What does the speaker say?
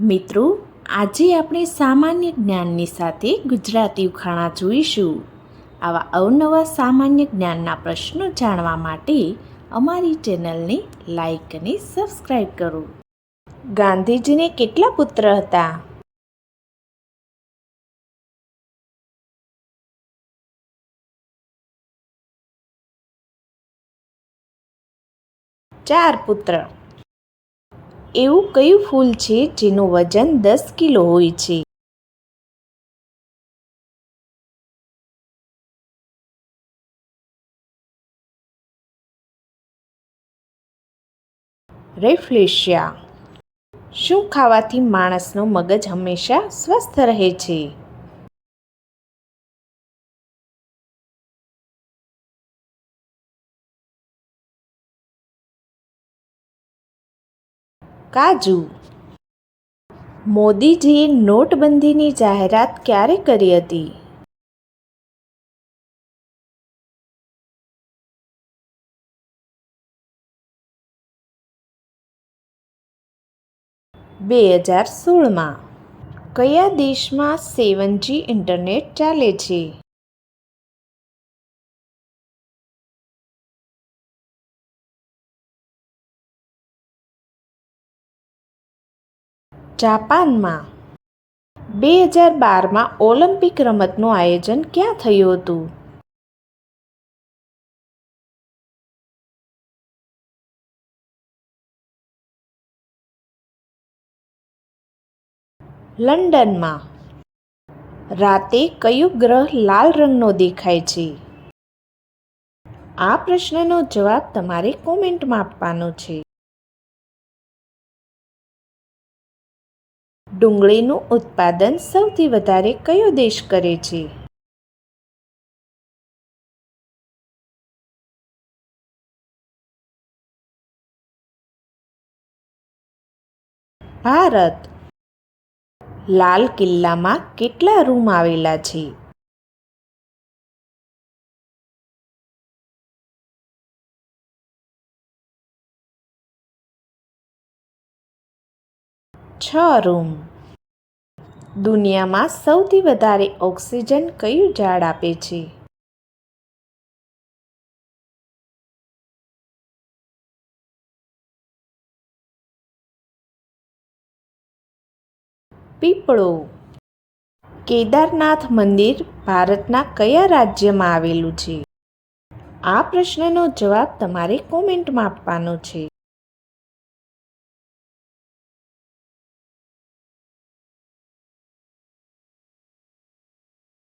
મિત્રો, આજે આપણે સામાન્ય જ્ઞાનની સાથે ગુજરાતી ઉખાણા જોઈશું. આવા અવનવા સામાન્ય જ્ઞાનના પ્રશ્નો જાણવા માટે અમારી ચેનલને લાઈક અને સબસ્ક્રાઈબ કરો. ગાંધીજીને કેટલા પુત્ર હતા? ચાર પુત્ર. એવું કયું ફૂલ છે જેનું વજન દસ કિલો હોય છે? રેફ્લેશિયા. શું ખાવાથી માણસનો મગજ હંમેશા સ્વસ્થ રહે છે? કાજુ. મોદીજીએ નોટબંધીની જાહેરાત ક્યારે કરી હતી? બે હજાર સોળમાં કયા દેશમાં સેવન જી ઇન્ટરનેટ ચાલે છે? જાપાનમાં. બે હજાર બારમાં ઓલિમ્પિક રમતનું આયોજન ક્યાં થયું હતું? લંડનમાં. રાતે કયો ગ્રહ લાલ રંગનો દેખાય છે? આ પ્રશ્નનો જવાબ તમારે કોમેન્ટમાં આપવાનો છે. ડુંગળીનું ઉત્પાદન સૌથી વધારે કયો દેશ કરે છે? ભારત. લાલ કિલ્લામાં કેટલા રૂમ આવેલા છે? છ રૂમ. દુનિયામાં સૌથી વધારે ઓક્સિજન કયું ઝાડ આપે છે? પીપળો. કેદારનાથ મંદિર ભારતના કયા રાજ્યમાં આવેલું છે? આ પ્રશ્નનો જવાબ તમારે કોમેન્ટમાં આપવાનો છે.